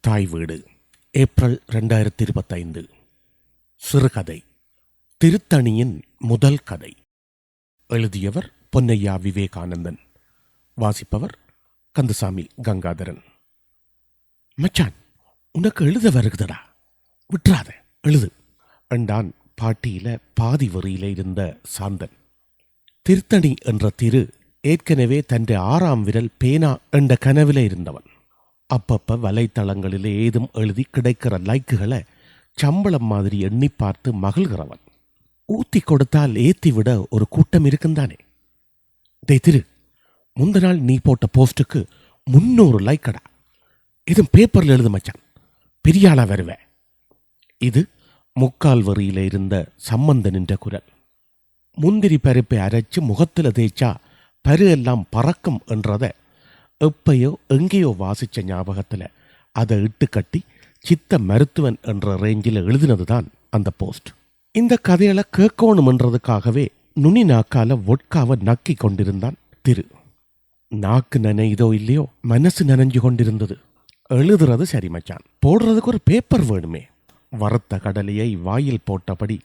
தாய் வீடு ஏப்ரல் ரெண்டாயிரத்தி இருபத்தைந்து. சிறுகதை. திருத்தணியின் முதல் கதை. எழுதியவர் பொன்னையா விவேகானந்தன். வாசிப்பவர் கந்தசாமி கங்காதரன். மச்சான் உனக்கு எழுத வருகுதடா? விட்டுறாத எழுது. என்றான் பாட்டியில பாதி வரியில இருந்த சாந்தன். திருத்தணி என்ற திரு ஏற்கனவே தന്റെ ஆறாம் விரல் பேனா என்ற கனவில இருந்தவன். அப்பப்ப வலைத்தளங்களில் ஏதும் எழுதி கிடைக்கிற லைக்குகளை சம்பளம் மாதிரி எண்ணி பார்த்து மகிழ்கிறவன். ஊத்தி கொடுத்தால் ஏத்தி விட ஒரு கூட்டம் இருக்குந்தானே. டேய் திரு முந்த நாள் நீ போட்ட போஸ்டுக்கு முன்னூறு லைக்கடா. இது பேப்பரில் எழுது மச்சான். பெரியாளா வருவேன் இது முக்கால் வரியில் இருந்த சம்பந்த நின்ற குரல். முந்திரி பருப்பை அரைச்சு முகத்துல தேய்ச்சா பரு எல்லாம் பறக்கும் என்றதை எப்பயோ எங்கேயோ வாசிச்ச ஞாபகத்தில் அதை இட்டுக்கட்டி சித்த மருத்துவன் என்ற ரேஞ்சில் எழுதினது தான் அந்த போஸ்ட் இந்த கதையில கேட்கணுமென்றதுக்காகவே நுனி நாக்கால ஒட்காவை நக்கி கொண்டிருந்தான் திரு. நாக்கு நனையுதோ இல்லையோ மனசு நனைஞ்சு கொண்டிருந்தது. எழுதுறது சரி மச்சான். போடுறதுக்கு ஒரு பேப்பர் வேணுமே. வறுத்த கடலையை வாயில் போட்டபடி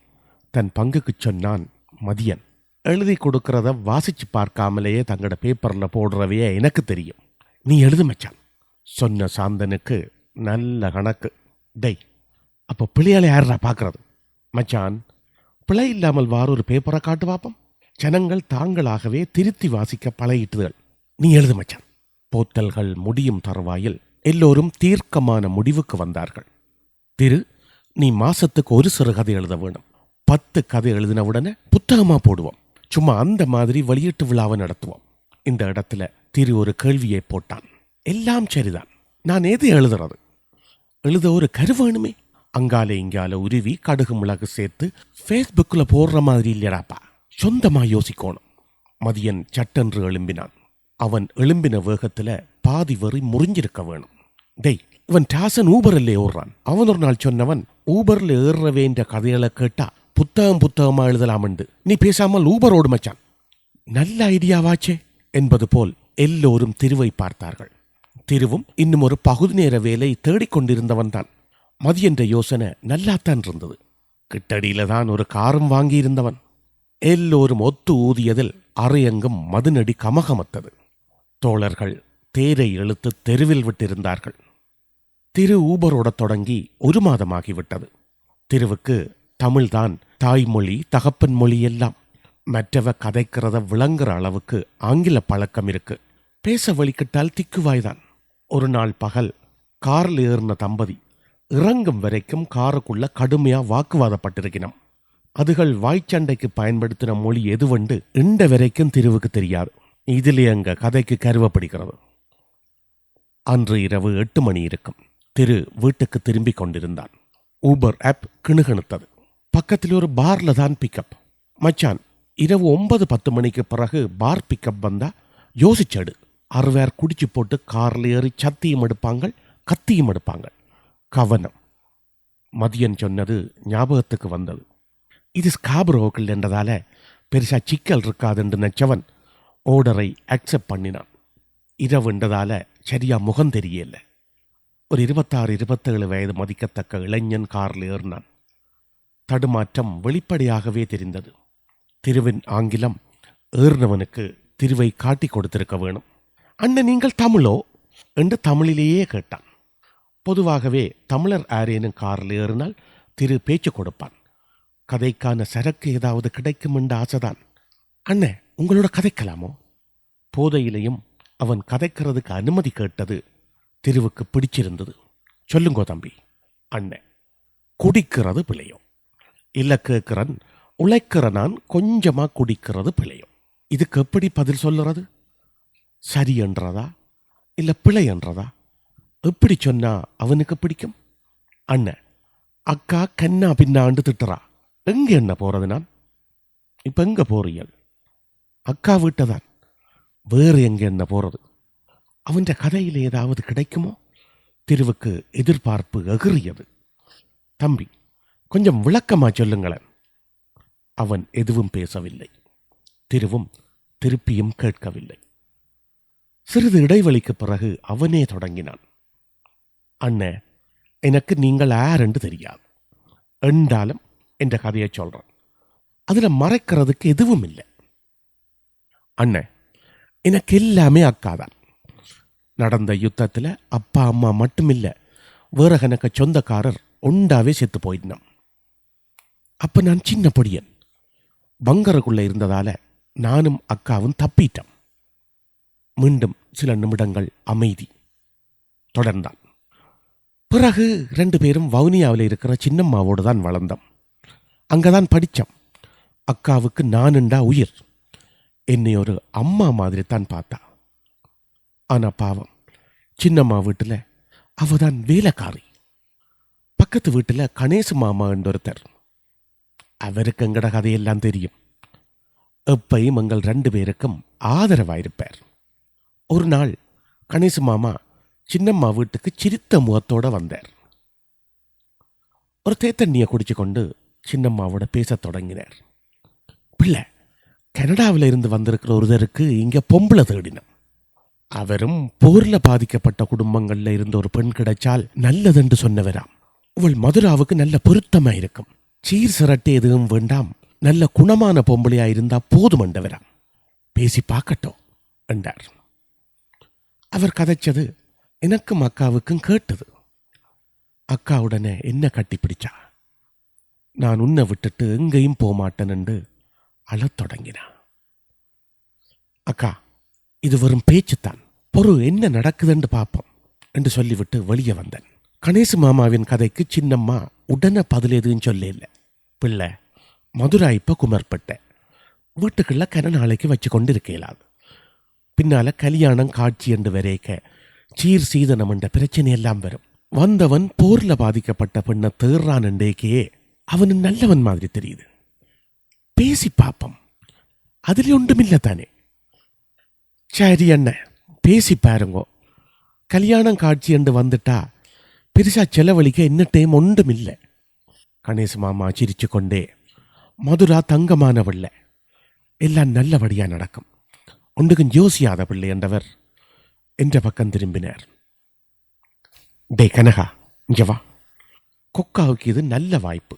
தன் பங்குக்கு சொன்னான் மதியன். எழுதி கொடுக்கறத வாசிச்சு பார்க்காமலேயே தங்களோட பேப்பரில் போடுறவையே எனக்கு தெரியும். நீ எழுது மச்சான். சொன்ன சாந்தனுக்கு நல்ல கணக்கு. டேய் அப்போ பிள்ளையால யாரா பார்க்கறது மச்சான் பிழை இல்லாமல் வார ஒரு பேப்பரை காட்டு பார்ப்போம் ஜனங்கள் தாங்களாகவே திருத்தி வாசிக்க பழகிட்டுகள். நீ எழுது மச்சான். போத்தல்கள் முடியும் தருவாயில் எல்லோரும் தீர்க்கமான முடிவுக்கு வந்தார்கள். திரு நீ மாசத்துக்கு ஒரு சிறு கதை எழுத வேணும். பத்து கதை எழுதின உடனே புத்தகமா போடுவோம். சும்மா அந்த மாதிரி வெளியீட்டு விழாவை நடத்துவோம். இந்த இடத்துல திரு ஒரு கேள்வியை போட்டான். எல்லாம் சரிதான். நான் எது எழுதுறது? எழுத ஒரு கரு வேணுமே. அங்காலே இங்கால உருவி கடுகு மிளகு சேர்த்து ஃபேஸ்புக்கில் போடுற மாதிரி இல்லையடாப்பா சொந்தமா யோசிக்கணும். மதியன் சட்டென்று எழும்பினான். அவன் எழும்பின வேகத்துல பாதி வரி முறிஞ்சிருக்க வேணும். டேய் இவன் டாசன் ஊபரில் ஏறுறான். அவன் ஒரு நாள் சொன்னவன் ஊபரில் ஏறுற வேண்டிய கதைகளை கேட்டா புத்தகம் புத்தகமா எழுதலாமண்டு. நீ பேசாமல் ஊபரோடு மச்சான். நல்ல ஐடியாவாச்சே. என்பது போல் எல்லோரும் திருவை பார்த்தார்கள். திருவும் இன்னும் ஒரு பகுதி நேர வேலை தேடிக்கொண்டிருந்தவன் தான். மதியன்ற யோசனை நல்லாத்தான் இருந்தது. கிட்டடியில தான் ஒரு காரும் வாங்கியிருந்தவன். எல்லோரும் ஒத்து ஊதியதில் அறையங்கும் மதுநடி கமகமத்தது. தோழர்கள் தேரை இழுத்து தெருவில் விட்டிருந்தார்கள். திரு ஊபரோட தொடங்கி ஒரு மாதமாகிவிட்டது. திருவுக்கு தமிழ்தான் தாய்மொழி தகப்பன் மொழி எல்லாம். மற்றவ கதைக்கிறத விளங்குற அளவுக்கு ஆங்கில பழக்கம் இருக்கு. பேச வலிக்கிட்டால் திக்குவாய்தான். ஒரு நாள் பகல் காரில் ஏறின தம்பதி இறங்கும் வரைக்கும் காருக்குள்ள கடுமையா வாக்குவாதப்பட்டிருக்கணும் அதுகள் வாய்ச்சண்டைக்கு பயன்படுத்தின மொழி எதுவண்டு இண்ட வரைக்கும் திருவுக்கு தெரியாது. இதிலே எங்க கதைக்கு கருவப்படுகிறது. அன்று இரவு எட்டு மணி இருக்கும். திரு வீட்டுக்கு திரும்பி கொண்டிருந்தான். ஊபர் ஆப் கிணுகிணுத்தது. பக்கத்தில் ஒரு பார்ல தான் பிக்கப் மச்சான் இரவு ஒன்பது பத்து மணிக்கு பிறகு பார் பிக்கப் வந்தா யோசிச்சடு. அறுவேர் குடிச்சு போட்டு காரில் ஏறி சத்தியும் எடுப்பாங்க கத்தியும் எடுப்பாங்க கவனம். மதியன் சொன்னது ஞாபகத்துக்கு வந்தது. இது ஸ்காபரோக்கள் என்றதால பெருசா சிக்கல் இருக்காதுன்னு நினைச்சவன் ஓர்டரை அக்செப்ட் பண்ணினான். இரவுன்றதால சரியா முகம் தெரியல. ஒரு இருபத்தாறு இருபத்தேழு வயது மதிக்கத்தக்க இளைஞன் காரில் ஏறினான். தடுமாற்றம் வெளிப்படையாகவே தெரிந்தது. திருவின் ஆங்கிலம் ஏறினவனுக்கு திருவை காட்டி கொடுத்திருக்க வேணும். அண்ணன் நீங்கள் தமிழோ? என்று தமிழிலேயே கேட்டான். பொதுவாகவே தமிழர் ஆரேனும் காரில் ஏறினால் திரு பேச்சு கொடுப்பான். கதைக்கான சரக்கு ஏதாவது கிடைக்கும் என்ற ஆசைதான். அண்ணே உங்களோட கதைக்கலாமோ? போதையிலையும் அவன் கதைக்கிறதுக்கு அனுமதி கேட்டது திருவுக்கு பிடிச்சிருந்தது. சொல்லுங்கோ தம்பி அண்ணன் குடிக்கிறது பிழையும். இல்லை கேட்கிறன் உழைக்கிற நான் கொஞ்சமா குடிக்கிறது பிழையும். இதுக்கு எப்படி பதில் சொல்லுறது? சரி என்றதா? இல்லை பிழை என்றதா? எப்படி சொன்னா அவனுக்கு பிடிக்கும்? அண்ணன் அக்கா கண்ணா பின்னாண்டு திட்டுறா. எங்க என்ன போறது நான்? இப்ப எங்க போறீங்கள் அக்கா வீட்டதான். வேறு எங்க என்ன போறது? அவன் கதையில் ஏதாவது கிடைக்குமோ? திருவுக்கு எதிர்பார்ப்பு எகிறியது. தம்பி கொஞ்சம் விளக்கமா சொல்லுங்களேன். அவன் எதுவும் பேசவில்லை. திருவும் திருப்பியும் கேட்கவில்லை. சிறிது இடைவெளிக்கு பிறகு அவனே தொடங்கினான். அண்ணே எனக்கு நீங்கள் யாருன்னு தெரியாது. என்றாலும் என்ற கதையை சொல்றான். அதில் மறைக்கிறதுக்கு எதுவும் இல்லை. அண்ணன் எனக்கு எல்லாமே அக்காதான் நடந்த யுத்தத்தில் அப்பா அம்மா மட்டும் இல்லை வேற கணக்க சொந்தக்காரர் உண்டாவே செத்து போயிடணும் அப்ப நான் சின்ன பொடியன். பங்கருக்குள்ளே இருந்ததால நானும் அக்காவும் தப்பிட்டோம். மீண்டும் சில நிமிடங்கள் அமைதி. தொடர்ந்தான். பிறகு ரெண்டு பேரும் வவுனியாவில் இருக்கிற சின்னம்மாவோடு தான் வளர்ந்தோம். அங்கதான் படித்தோம். அக்காவுக்கு நானுண்டா உயிர். என்னை ஒரு அம்மா மாதிரி தான் பார்த்தா. ஆனா பாவம் சின்னம்மா வீட்டில் அவ தான் வேலைக்காரி. பக்கத்து வீட்டில் கணேச மாமா என்று ஒருத்தர் அவருக்கு எங்கட கதையெல்லாம் தெரியும். எப்பையும் எங்கள் ரெண்டு பேருக்கும் ஆதரவாயிருப்பார். ஒரு நாள் கணேச மாமா சின்னம்மா வீட்டுக்கு சிரித்த முகத்தோட வந்தார். ஒரு தேத்தண்ணியை குடிச்சு கொண்டு சின்னம்மாவோட பேசத் தொடங்கினார். பிள்ளை கனடாவில் இருந்து வந்திருக்கிற ஒருத்தருக்கு இங்கே பொம்பளை தேடினோம். அவரும் போரில் பாதிக்கப்பட்ட குடும்பங்களில் இருந்த ஒரு பெண் கிடைச்சால் நல்லதென்று சொன்னவராம். இவள் மதுராவுக்கு நல்ல பொருத்தமாக இருக்கும். சீர் சிரட்டு எதுவும் வேண்டாம். நல்ல குணமான பொம்பளையா இருந்தால் போதும் என்றவராம். பேசி பார்க்கட்டும் என்றார். அவர் கதைச்சது எனக்கும் அக்காவுக்கும் கேட்டது. அக்கா உடனே என்ன கட்டி பிடிச்சா? நான் உன்னை விட்டுட்டு எங்கேயும் போகமாட்டேன்னு என்று அழத் தொடங்கினா. அக்கா இது வெறும் பேச்சுத்தான். பொறு என்ன நடக்குதுன்னு பார்ப்போம் என்று சொல்லிவிட்டு வெளியே வந்தேன். கணேசு மாமாவின் கதைக்கு சின்னம்மா உடனே பதில் எதுவும் சொல்ல இல்லை பிள்ளை மதுரா இப்போ குமர்பட்ட வீட்டுக்குள்ள கன நாளைக்கு வச்சு கொண்டு இருக்கலாது பின்னால கல்யாணம் காட்சி என்று வரைக்க சீர் சீதனம் என்ற பிரச்சனை எல்லாம் வரும். வந்தவன் போர்ல பாதிக்கப்பட்ட பெண்ணை தேர்றான் என்றேக்கே அவனு நல்லவன் மாதிரி தெரியுது. பேசி பார்ப்போம் அதில் ஒன்றுமில்லை தானே? சரி அண்ணன் பேசி பாருங்கோ. கல்யாணம் காட்சி என்று வந்துட்டா பெருசா செலவழிக்க என்ன டைம் ஒன்றும் இல்லை கணேச மாமா சிரிச்சு கொண்டே மதுரா தங்கமானவள்ள எல்லாம் நல்லபடியா நடக்கும். ஒன்றுக்கும் யோசியாத பிள்ளை என்றவர் என்ற பக்கம் திரும்பினார். டே கனகா இங்கே வா. கொக்காவுக்கு இது நல்ல வாய்ப்பு.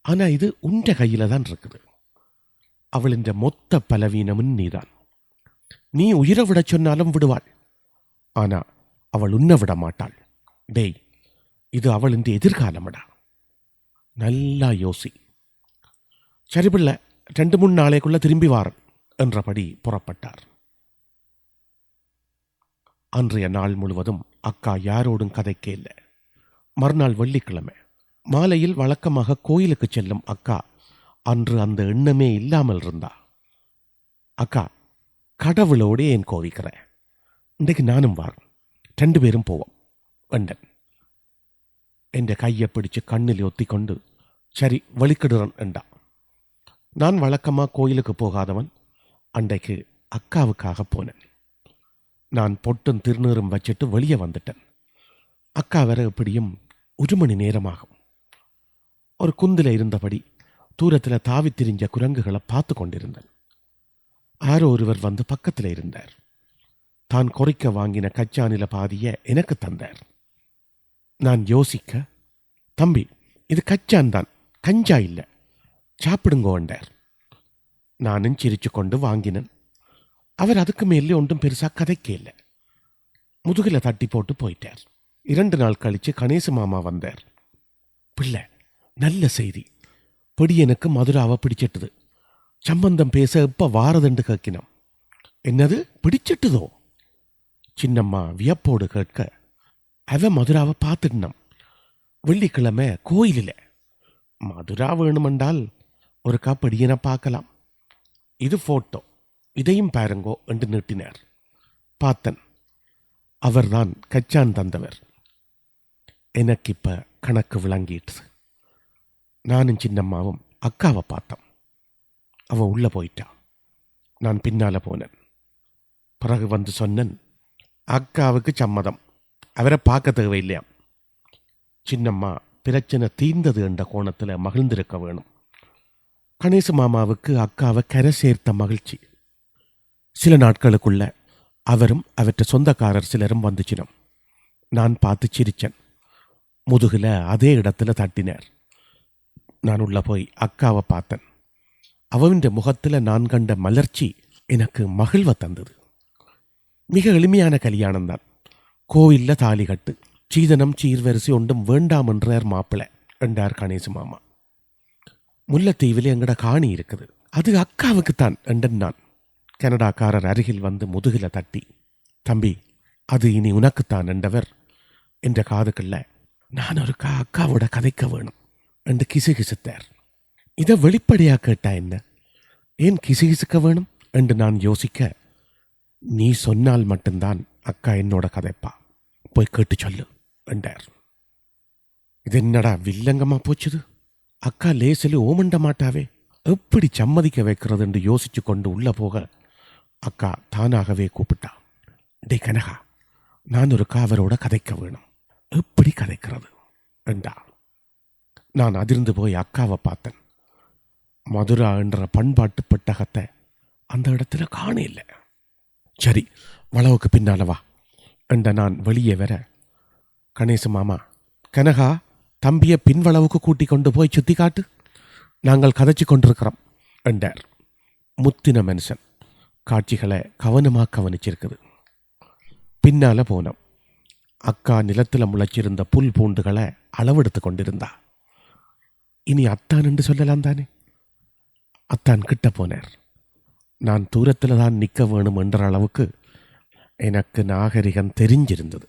ஆனால் இது உண்ட கையில் தான் இருக்குது. அவளின் மொத்த பலவீனமும் நீதான். நீ உயிரை விட சொன்னாலும் விடுவாள். ஆனா அவள் உன்னை விட மாட்டாள். டேய் இது அவளின் எதிர்காலமடா. நல்லா யோசி. சரி பிள்ளை ரெண்டு மூணு நாளைக்குள்ள திரும்பி வாரன். என்றபடி புறப்பட்டார். அன்றைய நாள் முழுவதும் அக்கா யாரோடும் கதைக்கே இல்லை. மறுநாள் வெள்ளிக்கிழமை. மாலையில் வழக்கமாக கோயிலுக்கு செல்லும் அக்கா அன்று அந்த எண்ணமே இல்லாமல் இருந்தா. அக்கா கடவுளோடு ஏன் கோவிக்கிறேன் இன்றைக்கு நானும் வார் ரெண்டு பேரும் போவோம். வெண்டன் என் கையை பிடிச்சு கண்ணில் ஒத்திக்கொண்டு சரி வலிக்கிடுறன் என்றா நான் வழக்கமாக கோயிலுக்கு போகாதவன் அன்றைக்கு அக்காவுக்காக போனேன். நான் பொட்டும் திருநீரும் வச்சுட்டு வெளியே வந்துட்டேன். அக்கா வர எப்படியும் ஒரு மணி நேரமாகும். ஒரு குந்தில இருந்தபடி தூரத்தில் தாவி திரிஞ்ச குரங்குகளை பார்த்து கொண்டிருந்தேன். யாரோ ஒருவர் வந்து பக்கத்தில் இருந்தார். தான் குறைக்க வாங்கின கச்சானில பாதிய எனக்கு தந்தார். நான் யோசிக்க தம்பி இது கச்சான் தான் கஞ்சா இல்லை சாப்பிடுங்கோண்டார். நானும் சிரிச்சு கொண்டு வாங்கினேன். அவர் அதுக்கு மேலே ஒன்றும் பெருசா கதைக்க இல்லை முதுகில தட்டி போட்டு போயிட்டார். இரண்டு நாள் கழிச்சு கணேச மாமா வந்தார். பிள்ளை நல்ல செய்தி. பொடியனுக்கு மதுராவை பிடிச்சிட்டுது. சம்பந்தம் பேச இப்போ வாரதுண்டு கேட்கினோம். என்னது பிடிச்சிட்டுதோ? சின்னம்மா வியப்போடு கேட்க அவ மதுராவை பார்த்துடணும் வெள்ளிக்கிழமை கோயிலில். மதுரா வேணுமென்றால் ஒரு காப்படியனை பார்க்கலாம். இது போட்டோ. இதையும் பாருங்கோ என்று நீட்டினார். பார்த்தன் அவர்தான் கச்சான் தந்தவர். எனக்கு இப்ப கணக்கு விளங்கிட்டு நானும் சின்னம்மாவும் அக்காவை பார்த்தோம். அவ உள்ள போயிட்டா. நான் பின்னால போனேன். பிறகு வந்து சொன்னேன் அக்காவுக்கு சம்மதம். அவரை பார்க்க தேவையில்லையாம். சின்னம்மா பிரச்சனை தீர்ந்தது என்ற கோணத்தில் மகிழ்ந்திருக்க வேணும். கணேச மாமாவுக்கு அக்காவை கரை சேர்த்த மகிழ்ச்சி. சில நாட்களுக்குள்ள அவரும் அவற்ற சொந்தக்காரர் சிலரும் வந்துச்சினோம் நான் பார்த்து சிரிச்சேன். முதுகில் அதே இடத்துல தட்டினார். நான் உள்ள போய் அக்காவை பார்த்தேன். அவவின் முகத்தில் நான் கண்ட மலர்ச்சி எனக்கு மகிழ்வை தந்தது. மிக எளிமையான கல்யாணம்தான் கோயில்ல தாலி கட்டு சீதனம் சீர்வரிசை ஒன்றும் வேண்டாம் என்றார் மாப்பிள்ளை என்றார் கணேசு மாமா. முல்லைத்தீவில் எங்கட காணி இருக்குது. அது அக்காவுக்குத்தான் என்றன் நான் கனடாக்காரர் அருகில் வந்து முதுகில தட்டி தம்பி அது இனி உனக்குத்தான் என்றவர் என்ற காதுக்குள்ள நான் ஒரு கா அக்காவோட கதைக்க வேணும். என்று கிசுகிசுத்தார். இதை வெளிப்படையா கேட்டா என்ன? ஏன் கிசுகிசுக்க வேணும்? என்று நான் யோசிக்க நீ சொன்னால் மட்டும்தான் அக்கா என்னோட கதைப்பா. போய் கேட்டு சொல்லு என்றார். இது என்னடா வில்லங்கமா போச்சுது? அக்கா லேசில் ஓமண்ட மாட்டாவே? எப்படி சம்மதிக்க வைக்கிறது என்று யோசிச்சு கொண்டு உள்ள போக அக்கா தானாகவே கூப்பிட்டா. டே கனகா நான் ஒரு காவரோட கதைக்க வேணும். எப்படி கதைக்கிறது? என்றா. நான் அதிர்ந்து போய் அக்காவை பார்த்தேன். மதுரா என்ற பண்பாட்டு பெட்டகத்தை அந்த இடத்துல காண இல்லை சரி வளவுக்கு பின்னால வா என்ற நான் வெளியே வர கணேச மாமா கனகா தம்பியை பின்வளவுக்கு கூட்டி கொண்டு போய் சுத்தி காட்டு நாங்கள் கதைச்சு கொண்டிருக்கிறோம் என்றார். முத்தின மனுஷன். காட்சிகளை கவனமாக கவனிச்சிருக்குது. பின்னால போனோம். அக்கா நிலத்தில் முளைச்சிருந்த புல் பூண்டுகளை அளவெடுத்து கொண்டிருந்தா. இனி அத்தான் என்று சொல்லலாம் தானே? அத்தான் கிட்ட போனார். நான் தூரத்தில் தான் நிற்க வேணும் என்ற அளவுக்கு எனக்கு நாகரிகம் தெரிஞ்சிருந்தது.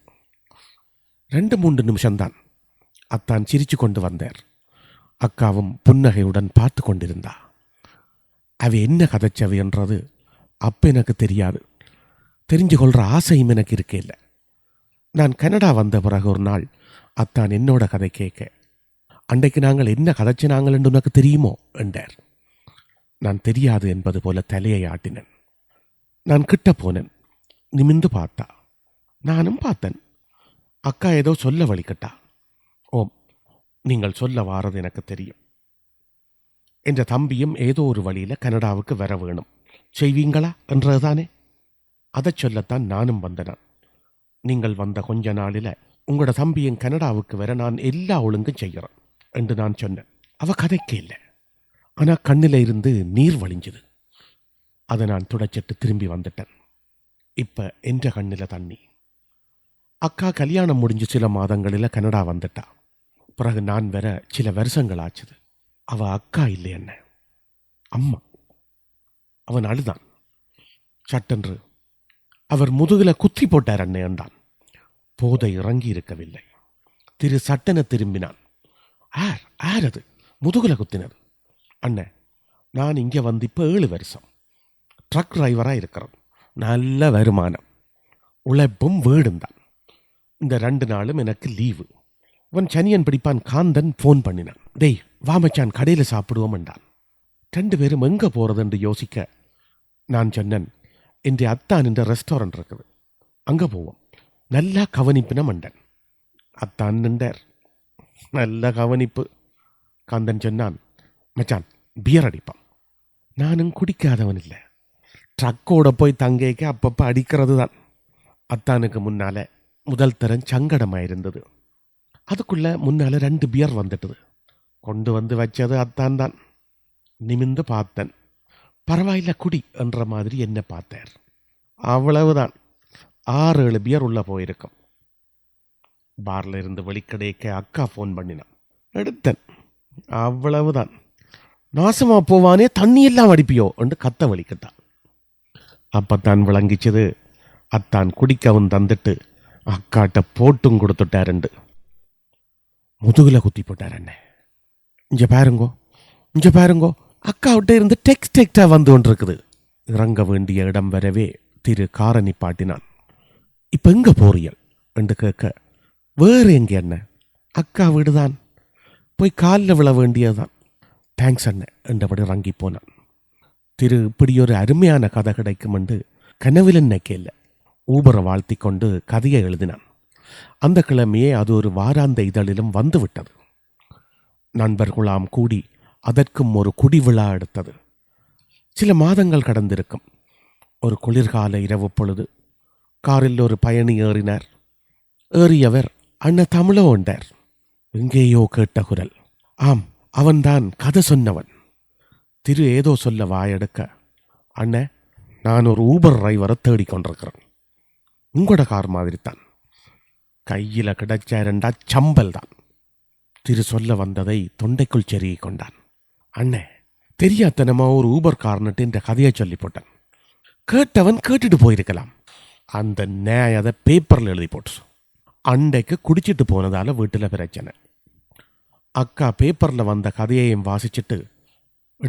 ரெண்டு மூன்று நிமிஷம்தான். அத்தான் சிரிச்சு கொண்டு வந்தார். அக்காவும் புன்னகையுடன் பார்த்து கொண்டிருந்தா. அவ என்ன கதைச்சவ என்றது அப்ப எனக்கு தெரியாது. தெரிஞ்சு கொள்ற ஆசையும் எனக்கு இருக்கே இல்லை. நான் கனடா வந்த பிறகு ஒரு நாள் அத்தான் என்னோட கதை கேட்க அன்றைக்கு நாங்கள் என்ன கதைச்சினாங்கள் என்று உனக்கு தெரியுமோ? என்றார். நான் தெரியாது என்பது போல தலையை ஆட்டினேன். நான் கிட்ட போனேன். நிமிந்து பார்த்தா. நானும் பார்த்தேன். அக்கா ஏதோ சொல்ல வழிகட்டா. நீங்கள் சொல்ல வாரது எனக்கு தெரியும். என்ற தம்பியும் ஏதோ ஒரு வழியில் கனடாவுக்கு வர வேணும். செய்வீங்களா என்றதுதானே? அதை சொல்லத்தான் நானும் வந்தனான் நீங்கள் வந்த கொஞ்ச நாளில் உங்களோட தம்பியும் கனடாவுக்கு வர நான் எல்லா ஒழுங்கும் செய்கிறேன் என்று நான் சொன்னேன். அவ கதைக்கு இல்லை ஆனால் கண்ணில் இருந்து நீர் வழிஞ்சது. அதை நான் துடைச்சிட்டு திரும்பி வந்துட்டேன். இப்போ என்ற கண்ணில் தண்ணி. அக்கா கல்யாணம் முடிஞ்சு சில மாதங்களில் கனடா வந்துட்டா. பிறகு நான் வர சில வருஷங்கள் ஆச்சுது அவ அக்கா இல்லை என்ன? அம்மா. அவன் அழுதான். சட்டென்று. அவர் முதுகில் குத்தி போட்டார் அண்ணே என்றான். போதை இறங்கி இருக்கவில்லை. திரு சட்டென திரும்பினான். ஆர் ஆர் அது? முதுகில் குத்தினது. அண்ணே நான் இங்கே வந்து இப்போ ஏழு வருஷம். ட்ரக் டிரைவராக இருக்கிறேன் நல்ல வருமானம். உழைப்பும் வீடும் தான் இந்த ரெண்டு நாளும் எனக்கு லீவு. உன் சனியன் பிடிப்பான் காந்தன் ஃபோன் பண்ணினான். டேய் வா மச்சான் கடையில் சாப்பிடுவோம் என்றான். ரெண்டு பேரும் எங்கே போகிறதுன்னு யோசிக்க நான் சொன்னேன். என் அத்தான் என்ற ரெஸ்டாரண்ட் இருக்குது. அங்கே போவோம். நல்லா கவனிப்பின மண்டன். அத்தான் நின்றார். நல்ல கவனிப்பு காந்தன் சொன்னான். மச்சான் பியர் அடிப்பான். நானும் குடிக்காதவன் இல்லை. ட்ரக்கோட போய் தங்கைக்கு அப்பப்போ அடிக்கிறது தான் அத்தானுக்கு முன்னால் முதல் தரம் சங்கடமாயிருந்தது. அதுக்குள்ள முன்னால ரெண்டு பியர் வந்துட்டுது. கொண்டு வந்து வச்சது அத்தான் தான். நிமிந்து பார்த்தேன். பரவாயில்ல குடி என்ற மாதிரி என்ன பார்த்தார். அவ்வளவுதான். ஆறு ஏழு பியர் உள்ள போயிருக்கும். பார்ல இருந்து வெளிக்கடைக்க அக்கா ஃபோன் பண்ணினான் எடுத்தேன். அவ்வளவுதான். நாசமா போவானே தண்ணி எல்லாம் அடிப்பியோ என்று கத்த வலிக்கிட்டான் அப்பத்தான் விளங்கிச்சது. அத்தான் குடிக்கவும் தந்துட்டு அக்காட்ட போட்டும் கொடுத்துட்டாருண்டு முதுகில் குத்தி போட்டார் அண்ணன் இங்கே பாருங்கோ இங்கே பாருங்கோ அக்காவிட்ட இருந்து டெக்ஸ்ட் டெக்டா வந்து கொண்டிருக்குது. இறங்க வேண்டிய இடம் வரவே திரு காரணி பாட்டினான். இப்போ எங்கே போறியல் என்று கேட்க வேறு எங்கே என்ன அக்கா வீடுதான். போய் காலில் விழ வேண்டியதுதான். தேங்க்ஸ் அண்ணன் என்றபடி இறங்கி போனான். திரு இப்படி ஒரு அருமையான கதை கிடைக்கும் என்று கனவில் கேல்ல ஊபரை வாழ்த்தி கொண்டு கதையை எழுதினான். அந்த கிழமையே அது ஒரு வாராந்த இதழிலும் வந்துவிட்டது. நண்பர்களாம் கூடி அதற்கும் ஒரு குடி விழா எடுத்தது. சில மாதங்கள் கடந்திருக்கும். ஒரு குளிர்கால இரவு பொழுது காரில் ஒரு பயணி ஏறினார். ஏறியவர் அண்ண தமிழோ உண்டார் எங்கேயோ கேட்ட குரல். ஆம் அவன்தான் கதை சொன்னவன். திரு ஏதோ சொல்ல வாயெடுக்க அண்ணே நான் ஒரு ஊபர் டிரைவரை தேடிக்கொண்டிருக்கிறேன் உங்களோட கார் மாதிரி தான் கையில் கிடைச்ச ரெண்டா சம்பல் தான். திரு சொல்ல வந்ததை தொண்டைக்குள் செருகி கொண்டான். அண்ணே தெரியாத்தனமா ஒரு ஊபர் கார்னட்டு இந்த கதையை சொல்லி போட்டான். கேட்டவன் கேட்டுட்டு போயிருக்கலாம். அந்த நேய அதை பேப்பரில் எழுதி போட்டு அண்டைக்கு குடிச்சிட்டு போனதால வீட்டில் பிரச்சனை. அக்கா பேப்பரில் வந்த கதையையும் வாசிச்சுட்டு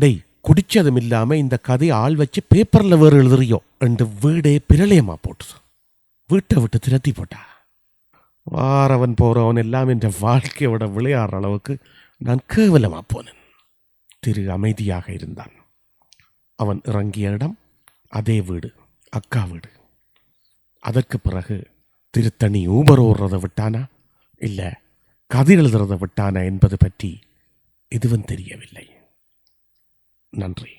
டேய் குடிச்சதும் இல்லாமல் இந்த கதையை ஆள் வச்சு பேப்பரில் வேறு எழுதுறியோ? என்று வீடே பிரளயமாக போட்டு வீட்டை விட்டு திரத்தி போட்டா. வாரவன் போகிறவன் எல்லாம் என்ற வாழ்க்கையோட விளையாடுற அளவுக்கு நான் கேவலமாக போனேன். திரு அமைதியாக இருந்தான். அவன் இறங்கிய இடம் அதே வீடு அக்கா வீடு. அதற்கு பிறகு திருத்தணி ஊபர் ஓடுறதை விட்டானா? இல்லை கதிர் எழுதுறதை விட்டானா என்பது பற்றி எதுவும் தெரியவில்லை. நன்றி.